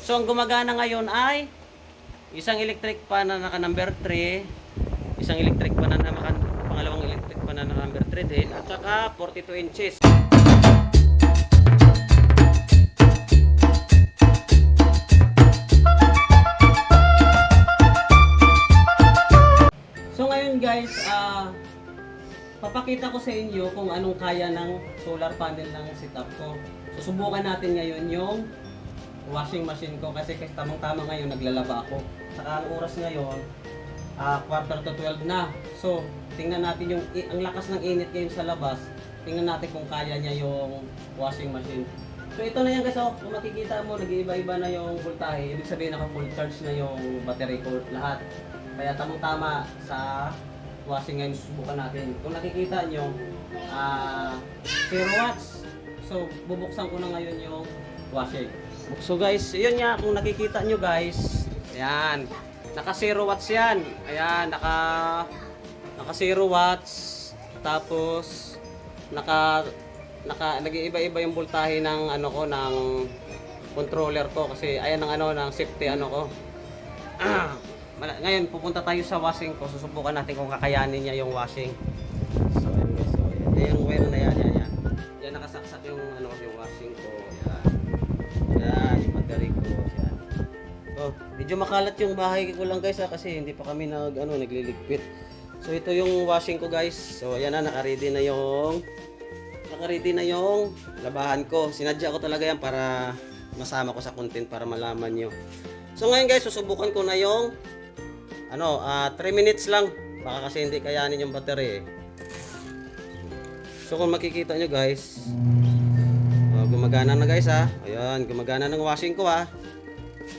So ang gumagana ngayon ay isang electric pan na naka number 3, isang electric pan na naka pangalawang electric pan na number 3 din at saka 42 inches. So ngayon guys, ah papakita ko sa inyo kung anong kaya ng solar panel ng setup ko. Susubukan natin ngayon yung washing machine ko kasi kasi tamang-tama ngayon naglalaba ako. Saka ang oras ngayon, ah quarter to 12 na. So, tingnan natin yung ang lakas ng init ngayon sa labas. Tingnan natin kung kaya niya yung washing machine. So ito na yan guys, oh. kung makikita mo, nag-iiba-iba na yung voltahe. Ibig sabihin naka full charge na yung battery ko lahat. Kaya tamang-tama sa washing ngayon susubukan natin. Kung nakikita nyo, ah 0 watts. So, bubuksan ko na ngayon yung washing. So guys, yun nga, kung nakikita nyo guys, ayan, naka 0 watts yan. Ayan, naka, naka 0 watts. Tapos, naka, naka, nag-iiba-iba yung voltahe ng ano ko, ng controller ko. Kasi, ayan ang ano, ng safety ano ko. Ngayon, pupunta tayo sa washing ko. Susubukan natin kung kakayanin niya yung washing. So, ayan guys. So, ayan. Yung wire na yan. Yan, yan. Yan, nakasaksak yung, ano, yung. Yan. Battery ko. Yan. Oh, medyo makalat yung bahay ko lang guys ha, kasi hindi pa kami nag, ano, nagliligpit. So, ito yung washing ko guys. So, ayan na, naka-ready na yung naka-ready na yung labahan ko. Sinadya ko talaga yan para masama ko sa content para malaman nyo. So ngayon guys, susubukan ko na yung ano, 3 minutes lang. Baka kasi hindi kayanin yung battery eh. So kung makikita nyo guys, gumagana na guys ha. Ayan, gumagana ng washing ko ha.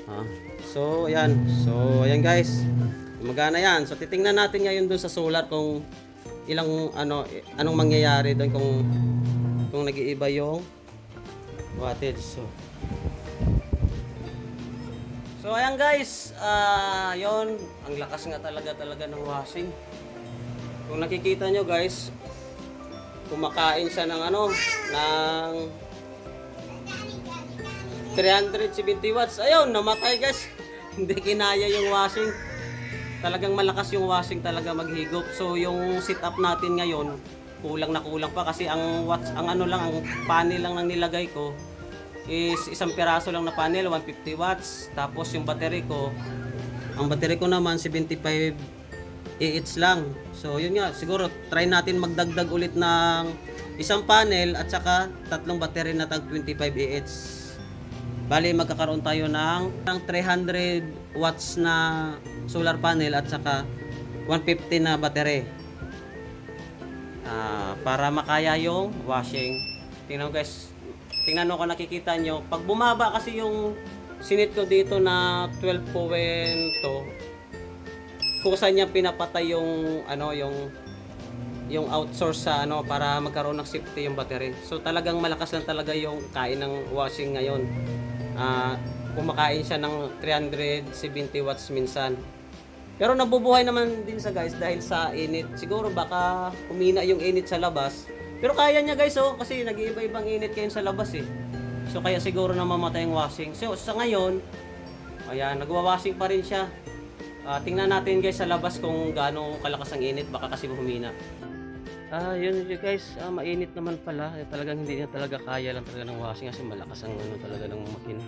Ah, so ayan, so ayan guys. Gumagana yan. So titingnan natin ngayon dun sa solar kung ilang ano anong mangyayari doon kung kung nag-iiba yung wattage. So So ayan guys, ah yon ang lakas nga talaga talaga ng washing. Kung nakikita nyo guys, kumakain siya ng ano, ng 370 watts. Ayun, namatay guys. Hindi kinaya yung washing. Talagang malakas yung washing talaga maghigop. So yung setup natin ngayon, kulang na kulang pa kasi ang watts, ang ano lang, ang panel lang nang nilagay ko is isang piraso lang na panel, 150 watts. Tapos yung battery ko, ang battery ko naman 75 AH lang. So yun nga, siguro try natin magdagdag ulit ng isang panel at saka tatlong battery na tag 25 AH. Bali magkakaroon tayo ng, ng 300 watts na solar panel at saka 150 na battery. Ah, para makaya yung washing. Tingnan mo guys, tingnan kung nakikita nyo. Pag bumaba kasi yung sinit ko dito na 12.2, kung saan niya pinapatay yung ano yung yung outsource sa ano para magkaroon ng safety yung battery. So talagang malakas lang talaga yung kain ng washing ngayon. Ah, kumakain siya ng 370 watts minsan. Pero nabubuhay naman din sa guys dahil sa init. Siguro baka humina yung init sa labas. Pero kaya niya guys oh kasi nag-iiba-ibang init kayo sa labas eh. So kaya siguro na mamatay yung washing. So sa ngayon, ayan, nagwa-washing pa rin siya. Ah, tingnan natin guys sa labas kung gaano kalakas ang init, baka kasi humina. Ah, yun guys, ah, mainit naman pala. Eh, talagang hindi niya talaga kaya lang talaga ng washing kasi malakas ang ano talaga ng makina.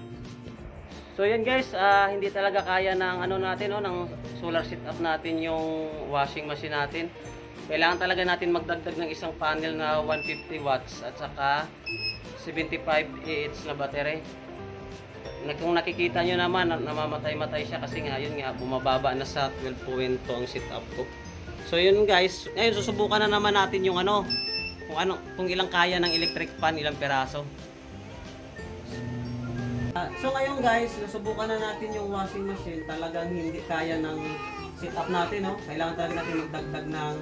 So yan guys, ah, hindi talaga kaya ng ano natin no, ng solar setup natin yung washing machine natin. Kailangan talaga natin magdagdag ng isang panel na 150 watts at saka 75 AH na battery. Kung nakikita nyo naman, na- namamatay-matay siya kasi nga, yun nga, bumababa na sa 12.2 ang setup ko. So yun guys, ngayon susubukan na naman natin yung ano, kung ano, kung ilang kaya ng electric fan, ilang peraso. Ah, so ngayon guys, susubukan na natin yung washing machine. Talagang hindi kaya ng setup natin, no? Kailangan talaga natin magdagdag ng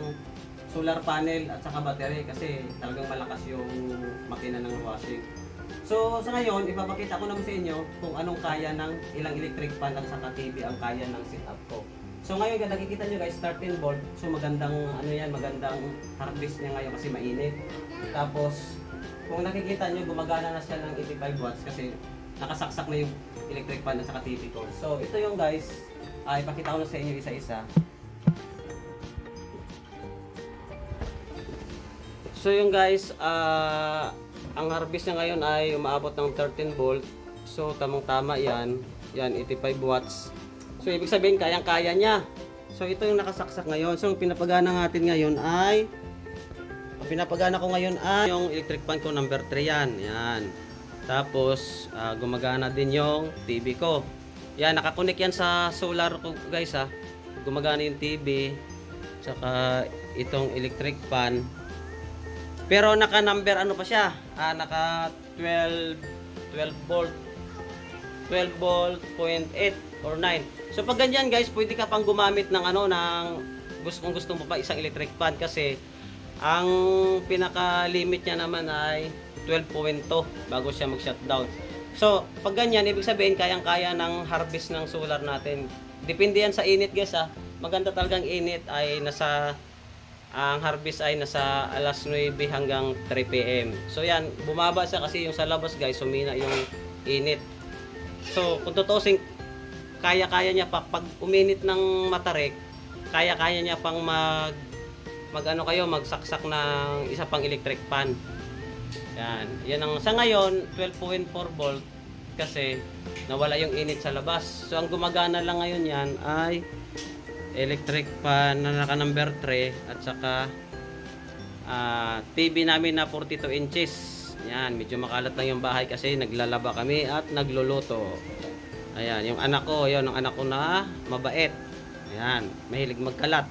solar panel at saka battery kasi talagang malakas yung makina ng washing. So sa ngayon, ipapakita ko naman sa inyo kung anong kaya ng ilang electric fan at saka TV ang kaya ng setup ko. So ngayon, nakikita nyo guys, 13 volt. So magandang ano yan, magandang harvest niya ngayon kasi mainit. Tapos kung nakikita nyo, gumagana na siya ng 85 watts kasi nakasaksak na yung electric fan at saka TV ko. So, ito yung guys, ay ipakita ko na sa inyo isa-isa. So yung guys, ah ang harvest niya ngayon ay umaabot ng 13 volt. So tamang tama yan. Yan, 85 watts. So ibig sabihin, kayang-kaya niya. So ito yung nakasaksak ngayon. So ang pinapagana natin ngayon ay ang pinapagana ko ngayon ay yung electric fan ko number 3 yan. Yan. Tapos ah, gumagana din yung TV ko. Yan, nakakunik yan sa solar ko guys ha. Gumagana yung TV. Tsaka itong electric fan. Pero naka number ano pa siya? Ah, naka 12 12 volt 12 volt point 8 or 9. So pag ganyan guys, pwede ka pang gumamit ng ano ng gusto kung gusto mo pa isang electric fan kasi ang pinaka limit niya naman ay 12.2 bago siya mag-shutdown. So, pag ganyan, ibig sabihin kayang-kaya ng harvest ng solar natin. Depende yan sa init guys ah. Maganda talagang init ay nasa ang harvest ay nasa alas 9 hanggang 3 p.m. So yan, bumaba siya kasi yung sa labas guys, sumina yung init. So kung tutusin, kaya-kaya niya pa, pag uminit ng matarik, kaya-kaya niya pang mag, mag ano kayo, magsaksak ng isa pang electric fan. Yan, yan ang, sa ngayon, 12.4 volt kasi nawala yung init sa labas. So ang gumagana lang ngayon yan ay electric fan na naka number 3 at saka ah, TV namin na 42 inches yan medyo makalat lang yung bahay kasi naglalaba kami at nagluluto ayan yung anak ko yun ang anak ko na mabait ayan mahilig magkalat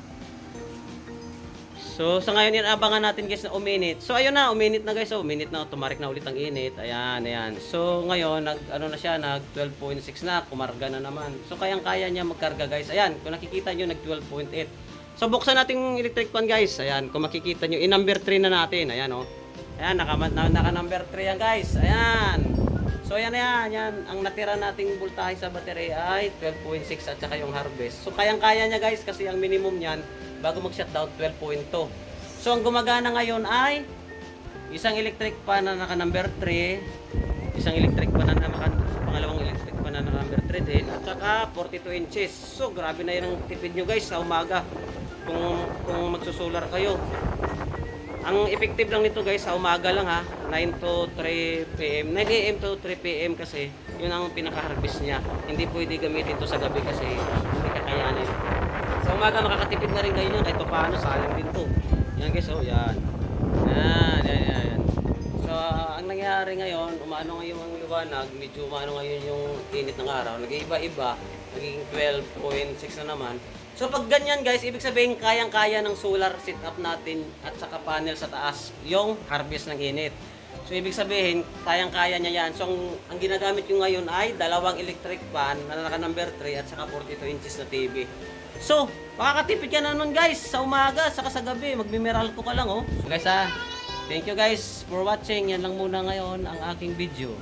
So, sa ngayon yan, abangan natin guys na uminit. So, ayun na, uminit na guys. So, uminit na, tumarik na ulit ang init. Ayan, ayan. So, ngayon, nag, ano na siya, nag 12.6 na, kumarga na naman. So, kayang-kaya niya magkarga guys. Ayan, kung nakikita nyo, nag 12.8. So, buksan natin yung electric fan guys. Ayan, kung makikita nyo, in-number 3 na natin. Ayan, oh. Ayan, naka, na, naka number 3 yan guys. Ayan. So, ayan na yan. Yan, ang natira nating voltahe sa battery ay 12.6 at saka yung harvest. So, kayang-kaya niya guys kasi ang minimum niyan bago mag-shutdown 12.2. So, ang gumagana ngayon ay isang electric fan na naka number 3, isang electric fan na naka, pangalawang electric fan na naka number 3 din, at saka 42 inches. So, grabe na yun ang tipid nyo guys sa umaga kung, kung magsusolar kayo. Ang effective lang nito guys sa umaga lang ha, 9 to 3 p.m. 9 a.m. to 3 p.m. kasi yun ang pinaka-harvest niya. Hindi pwede gamitin to sa gabi kasi hindi kakayanin. Sa umaga makakatipid na rin kayo niyan kahit paano sayang din to. Yan guys, oh, yan. Yan, yan, yan. So, ang nangyari ngayon, umano ngayon ang liwanag, medyo umano ngayon yung init ng araw. Nag-iiba-iba, naging 12.6 na naman. So, pag ganyan guys, ibig sabihin kayang-kaya ng solar setup natin at saka panel sa taas, yung harvest ng init. So, ibig sabihin, kayang-kaya niya yan. So, ang, ang ginagamit ko ngayon ay dalawang electric fan na naka number 3 at saka 42 inches na TV. So, makakatipid ka na nun guys sa umaga, saka sa gabi. Magmimeral ko ka lang oh. So guys ah, thank you guys for watching. Yan lang muna ngayon ang aking video.